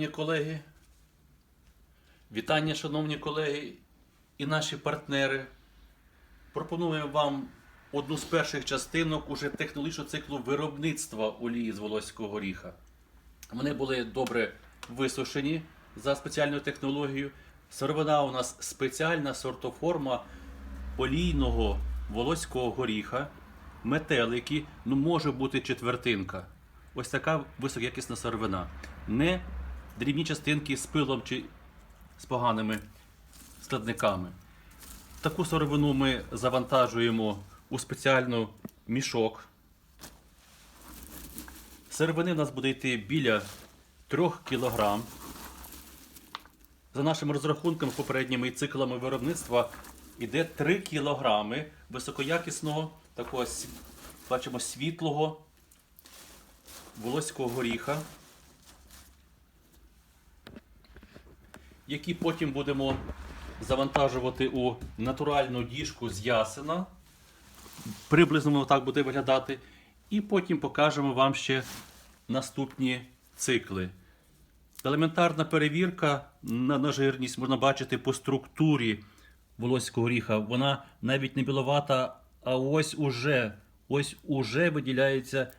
Шановні колеги, вітання, шановні колеги і наші партнери. Пропонуємо вам одну з перших частинок уже технологічного циклу виробництва олії з волоського горіха. Вони були добре висушені за спеціальною технологією. Сировина у нас спеціальна сортоформа олійного волоського горіха, метелики, ну може бути четвертинка. Ось така високоякісна сировина. Не дрібні частинки з пилом чи з поганими складниками. Таку сировину ми завантажуємо у спеціальну мішок. Сировини в нас буде йти біля 3 кг. За нашими розрахунками попередніми і циклами виробництва йде 3 кг високоякісного, такого бачимо світлого волоського горіха, які потім будемо завантажувати у натуральну діжку з ясена. Приблизно так буде виглядати. І потім покажемо вам ще наступні цикли. Елементарна перевірка на, на жирність можна бачити по структурі волоського горіха. Вона навіть не біловата, а ось уже, ось уже виділяється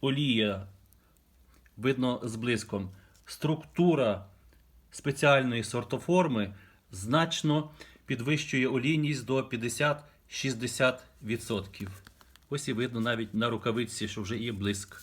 олія. Видно з. Структура спеціальної сортоформи значно підвищує олійність до 50-60%. Ось і видно навіть на рукавиці, що вже є блиск.